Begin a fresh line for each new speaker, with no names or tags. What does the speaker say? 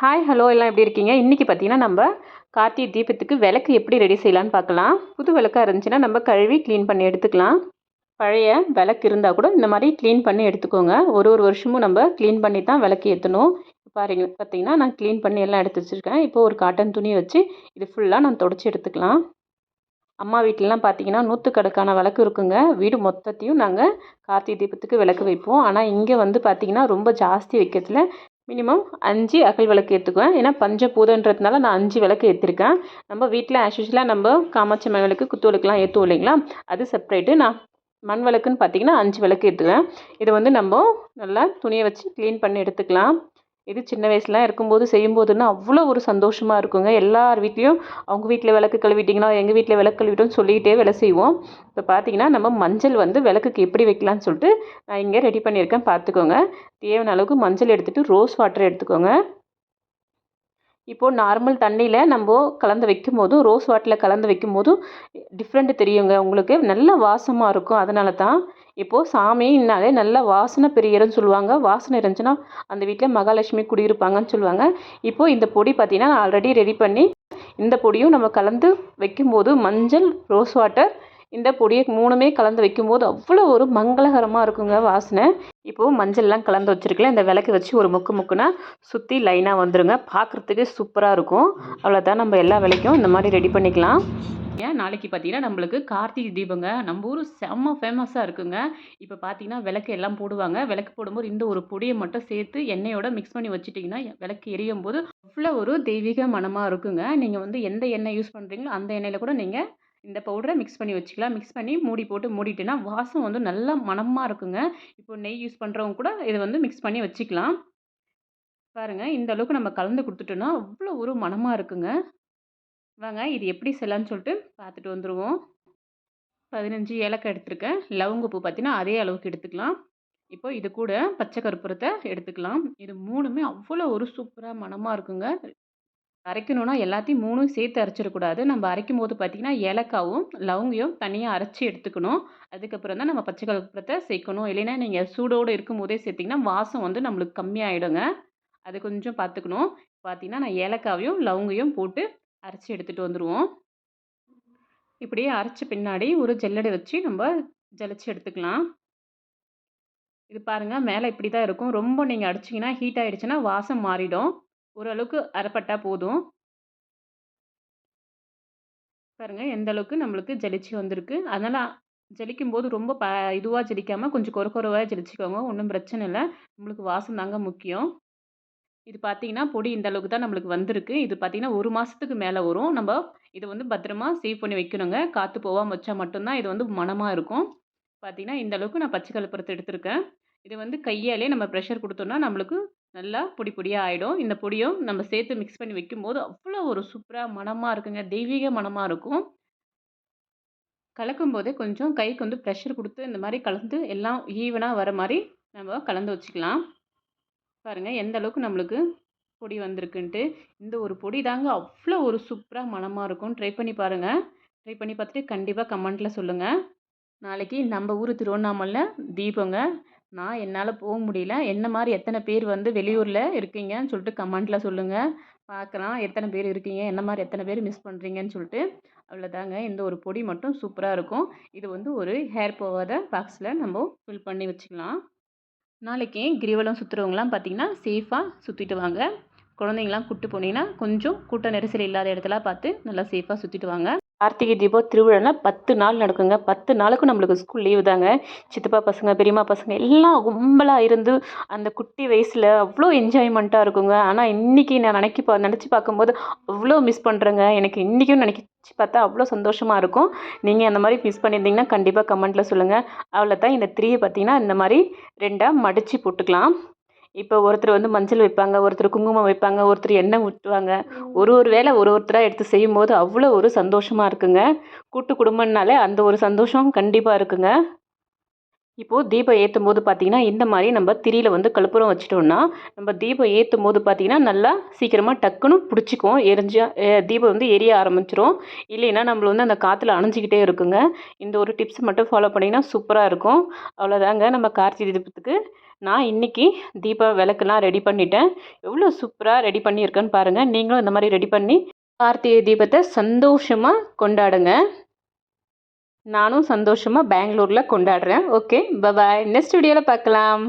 Hi hello எல்லாம் எப்படி இருக்கீங்க? இன்றைக்கி பார்த்தீங்கன்னா நம்ம கார்த்திகை தீபத்துக்கு விளக்கு எப்படி ரெடி செய்யலான்னு பார்க்கலாம். புது விளக்காக இருந்துச்சுன்னா நம்ம கழுவி க்ளீன் பண்ணி எடுத்துக்கலாம். பழைய விளக்கு இருந்தால் கூட இந்த மாதிரி க்ளீன் பண்ணி எடுத்துக்கோங்க. ஒரு ஒரு வருஷமும் நம்ம க்ளீன் பண்ணி தான் விளக்கு ஏற்றணும் பாருங்க பார்த்தீங்கன்னா நான் க்ளீன் பண்ணி எல்லாம் எடுத்து வச்சுருக்கேன். இப்போ ஒரு காட்டன் துணி வச்சு இது ஃபுல்லாக நான் தொடச்சி எடுத்துக்கலாம். அம்மா வீட்டிலலாம் பார்த்தீங்கன்னா நூற்றுக்கணக்கான விளக்கு இருக்குங்க. வீடு மொத்தத்தையும் நாங்கள் கார்த்திகை தீபத்துக்கு விளக்கு வைப்போம். ஆனால் இங்கே வந்து பார்த்திங்கன்னா ரொம்ப ஜாஸ்தி வைக்கிறதுல மினிமம் அஞ்சு அகல் விளக்கு ஏற்றுக்குவேன் ஏன்னா பஞ்சபூதன்றதுனால நான் அஞ்சு விளக்கு ஏற்றிருக்கேன் நம்ம வீட்டில் ஆஸ்யூஷலாக நம்ம காமாட்சி மண் விளக்கு குத்து விளக்குலாம் ஏற்றுவோம் இல்லைங்களா? அது செப்பரேட்டு நான் மண் விளக்குன்னு பார்த்தீங்கன்னா அஞ்சு விளக்கு ஏற்றுவேன் இதை வந்து நம்ம நல்லா துணியை வச்சு க்ளீன் பண்ணி எடுத்துக்கலாம். இது சின்ன வயசுலாம் இருக்கும்போது செய்யும்போதுன்னா அவ்வளோ ஒரு சந்தோஷமாக இருக்குங்க. எல்லார் வீட்லேயும் அவங்க வீட்டில் விளக்கு கழுவிட்டிங்கன்னா எங்கள் வீட்டில் விளக்கு கழுவிட்டோம்னு சொல்லிக்கிட்டே வேலை செய்வோம். இப்போ பார்த்தீங்கன்னா நம்ம மஞ்சள் வந்து விளக்குக்கு எப்படி வைக்கலாம்னு சொல்லிட்டு நான் இங்கே ரெடி பண்ணியிருக்கேன். பார்த்துக்கோங்க. தேவையான அளவுக்கு மஞ்சள் எடுத்துகிட்டு ரோஸ் வாட்டர் எடுத்துக்கோங்க. இப்போது நார்மல் தண்ணியில் நம்ம கலந்து வைக்கும் போதும் ரோஸ் வாட்டரில் கலந்து வைக்கும் போதும் டிஃப்ரெண்ட் தெரியுங்க. உங்களுக்கு நல்ல வாசமாக இருக்கும். அதனால தான் இப்போது சாமின்னாலே நல்ல வாசனை பிரியர்னு சொல்லுவாங்க. வாசனை இருந்துச்சுன்னா அந்த வீட்டில் மகாலட்சுமி குடியிருப்பாங்கன்னு சொல்லுவாங்க. இப்போது இந்த பொடி பார்த்திங்கன்னா நான் ஆல்ரெடி ரெடி பண்ணி இந்த பொடியும் நம்ம கலந்து வைக்கும்போது மஞ்சள் ரோஸ் வாட்டர் இந்த பொடியை மூணுமே கலந்து வைக்கும்போது அவ்வளோ ஒரு மங்களகரமாக இருக்குங்க வாசனை. இப்போது மஞ்சள்லாம் கலந்து வச்சுருக்கல இந்த விளக்கு வச்சு ஒரு முக்கு முக்குனா சுற்றி லைனாக வந்துடுங்க பார்க்குறதுக்கு சூப்பராக இருக்கும். அவ்வளோதான் நம்ம எல்லா விலைக்கும் இந்த மாதிரி ரெடி பண்ணிக்கலாம். ஏன்? நாளைக்கு பார்த்தீங்கன்னா நம்மளுக்கு கார்த்திகை தீபங்க. நம்ம ஊர் செம்ம ஃபேமஸாக இருக்குங்க. இப்போ பார்த்தீங்கன்னா விளக்கு எல்லாம் போடுவாங்க. விளக்கு போடும்போது இந்த ஒரு பொடியை மட்டும் சேர்த்து எண்ணெயோட மிக்ஸ் பண்ணி வச்சுட்டிங்கன்னா விளக்கு எரியும் போது அவ்வளோ ஒரு தெய்வீக மனமாக இருக்குங்க. நீங்கள் வந்து எந்த எண்ணெய் யூஸ் பண்ணுறீங்களோ அந்த எண்ணெயில் கூட நீங்கள் இந்த பவுடரை மிக்ஸ் பண்ணி வச்சுக்கலாம். மிக்ஸ் பண்ணி மூடி போட்டு மூடிட்டுனா வாசம் வந்து நல்லா மணமாக இருக்குங்க. இப்போ நெய் யூஸ் பண்ணுறவங்க கூட இதை வந்து மிக்ஸ் பண்ணி வச்சுக்கலாம். பாருங்கள் இந்த அளவுக்கு நம்ம கலந்து கொடுத்துட்டோன்னா அவ்வளோ ஒரு மணமாக இருக்குங்க. வாங்க இது எப்படி செய்யலான்னு சொல்லிட்டு பார்த்துட்டு வந்துடுவோம் பதினஞ்சு ஏலக்காய் எடுத்திருக்கேன். லவங்க பார்த்தீங்கன்னா அதே அளவுக்கு எடுத்துக்கலாம். இப்போ இது கூட பச்சை கற்பூரத்தை எடுத்துக்கலாம். இது மூணுமே அவ்வளோ ஒரு சூப்பராக மணமாக இருக்குங்க. அரைக்கணுன்னா எல்லாத்தையும் மூணும் சேர்த்து அரைச்சிடக்கூடாது. நம்ம அரைக்கும் போது பார்த்திங்கன்னா ஏலக்காவும் லவங்கையும் தனியாக அரைச்சி எடுத்துக்கணும். அதுக்கப்புறம் தான் நம்ம பச்சை கலப்பத்தை சேர்க்கணும். இல்லைன்னா நீங்கள் சூடோடு இருக்கும் போதே சேர்த்திங்கன்னா வாசம் வந்து நம்மளுக்கு கம்மியாயிடுங்க. அது கொஞ்சம் பார்த்துக்கணும். பார்த்திங்கன்னா நான் ஏலக்காவையும் லவங்கையும் போட்டு அரைச்சி எடுத்துகிட்டு வந்துடுவோம் இப்படியே அரைச்ச பின்னாடி ஒரு ஜல்லடை வச்சு நம்ம ஜலிச்சு எடுத்துக்கலாம். இது பாருங்கள் மேலே இப்படி தான் இருக்கும். ரொம்ப நீங்கள் அடிச்சிங்கன்னா ஹீட் ஆகிடுச்சுன்னா வாசம் மாறிடும். ஓரளவுக்கு அரைப்பட்டால் போதும். பாருங்கள் எந்த அளவுக்கு நம்மளுக்கு ஜலிச்சு வந்திருக்கு. அதனால் ஜலிக்கும் போது ரொம்ப ப இதுவாக ஜலிக்காமல் கொஞ்சம் கொர கொரவாக ஜலிச்சிக்கோங்க. ஒன்றும் பிரச்சனை இல்லை. நம்மளுக்கு வாசம் தாங்க முக்கியம். இது பார்த்தீங்கன்னா பொடி இந்த அளவுக்கு தான் நம்மளுக்கு வந்திருக்கு. இது பார்த்தீங்கன்னா ஒரு மாதத்துக்கு மேலே வரும். நம்ம இதை வந்து பத்திரமா சேவ் பண்ணி வைக்கணுங்க. காற்று போகாமல் வச்சா மட்டும்தான் இது வந்து மனமாக இருக்கும். பார்த்தீங்கன்னா இந்த அளவுக்கு நான் பச்சை கலப்புறத்தை எடுத்திருக்கேன். இது வந்து கையாலே நம்ம ப்ரெஷர் கொடுத்தோம்னா நம்மளுக்கு நல்லா பொடி பொடியாக ஆகிடும் இந்த பொடியும் நம்ம சேர்த்து மிக்ஸ் பண்ணி வைக்கும்போது அவ்வளோ ஒரு சூப்பராக மனமாக இருக்குங்க. தெய்வீக மனமாக இருக்கும். கலக்கும் போதே கொஞ்சம் கைக்கு வந்து ப்ரெஷர் கொடுத்து இந்த மாதிரி கலந்து எல்லாம் ஈவனாக வர மாதிரி நம்ம கலந்து வச்சுக்கலாம். பாருங்கள் எந்த அளவுக்கு நம்மளுக்கு பொடி வந்திருக்குன்ட்டு. இந்த ஒரு பொடி தாங்க அவ்வளோ ஒரு சூப்பராக மனமாக இருக்கும். ட்ரை பண்ணி பாருங்கள் ட்ரை பண்ணி பார்த்துட்டு கண்டிப்பாக கமெண்ட்டில் சொல்லுங்கள் நாளைக்கு நம்ம ஊர் திருவண்ணாமலையில் தீபங்க. நான் என்னால் போக முடியல. என்ன மாதிரி எத்தனை பேர் வந்து வெளியூரில் இருக்கீங்கன்னு சொல்லிட்டு கமெண்ட்டில் சொல்லுங்கள் பார்க்கலாம் எத்தனை பேர் இருக்கீங்க? என்ன மாதிரி எத்தனை பேர் மிஸ் பண்ணுறீங்கன்னு சொல்லிட்டு. அவ்வளோதாங்க இந்த ஒரு பொடி மட்டும் சூப்பராக இருக்கும். இது வந்து ஒரு ஹேர் போகாத பாக்ஸில் நம்ம ஃபில் பண்ணி வச்சுக்கலாம். நாளைக்கு கிரிவலம் சுற்றுறவங்களாம் பார்த்திங்கன்னா சேஃபாக சுற்றிட்டு வாங்க. குழந்தைங்களாம் கூப்பிட்டு போனீங்கன்னா கொஞ்சம் கூட்ட நெரிசல் இல்லாத இடத்துல பார்த்து நல்லா சேஃபாக சுற்றிட்டு வாங்க. கார்த்திகை தீபம் திருவிழானா பத்து நாள் நடக்குங்க. பத்து நாளுக்கும் நம்மளுக்கு ஸ்கூல் லீவு தாங்க. சித்தப்பா பசங்க பெரியம்மா பசங்க எல்லாம் கும்பலாக இருந்து அந்த குட்டி வயசில் அவ்வளோ என்ஜாய்மெண்ட்டாக இருக்குங்க. ஆனால் இன்றைக்கி நான் நினைக்கி பா நினச்சி பார்க்கும்போது அவ்வளோ மிஸ் பண்ணுறேங்க எனக்கு இன்றைக்கும் நினைச்சி பார்த்தா அவ்வளோ சந்தோஷமாக இருக்கும். நீங்கள் அந்த மாதிரி மிஸ் பண்ணியிருந்தீங்கன்னா கண்டிப்பாக கமெண்ட்டில் சொல்லுங்கள் அவ்வளோ தான் இந்த த்ரீயை பார்த்தீங்கன்னா இந்த மாதிரி ரெண்டாக மடித்து போட்டுக்கலாம். இப்போ ஒருத்தர் வந்து மஞ்சள் வைப்பாங்க ஒருத்தர் குங்குமம் வைப்பாங்க ஒருத்தர் எண்ணெய் ஊற்றுவாங்க. ஒரு ஒரு வேலை ஒரு ஒருத்தராக எடுத்து செய்யும்போது அவ்வளோ ஒரு சந்தோஷமாக இருக்குங்க. கூட்டு குடும்பம்னாலே அந்த ஒரு சந்தோஷம் கண்டிப்பாக இருக்குங்க. இப்போது தீபம் ஏற்றும் போது பார்த்திங்கன்னா இந்த மாதிரி நம்ம திரியில் வந்து கழுப்புறம் வச்சிட்டோம்னா நம்ம தீபம் ஏற்றும் போது பார்த்திங்கன்னா நல்லா சீக்கிரமாக டக்குன்னு பிடிச்சிக்கும் எரிஞ்சா தீபம் வந்து எரிய ஆரம்பிச்சிரும். இல்லைன்னா நம்மள வந்து அந்த காற்றுல அணைஞ்சிக்கிட்டே இருக்குங்க. இந்த ஒரு டிப்ஸ் மட்டும் ஃபாலோ பண்ணிங்கன்னா சூப்பராக இருக்கும். அவ்வளோதாங்க நம்ம கார்த்திகை தீபத்துக்கு. நான் இன்றைக்கி தீப விளக்குலாம் ரெடி பண்ணிட்டேன். எவ்வளோ சூப்பராக ரெடி பண்ணியிருக்கேன்னு பாருங்கள் நீங்களும் இந்த மாதிரி ரெடி பண்ணி கார்த்திகை தீபத்தை சந்தோஷமாக கொண்டாடுங்க. நானும் சந்தோஷமாக பெங்களூரில் கொண்டாடுறேன். ஓகே பபாய் நெக்ஸ்ட் வீடியோவில் பார்க்கலாம்.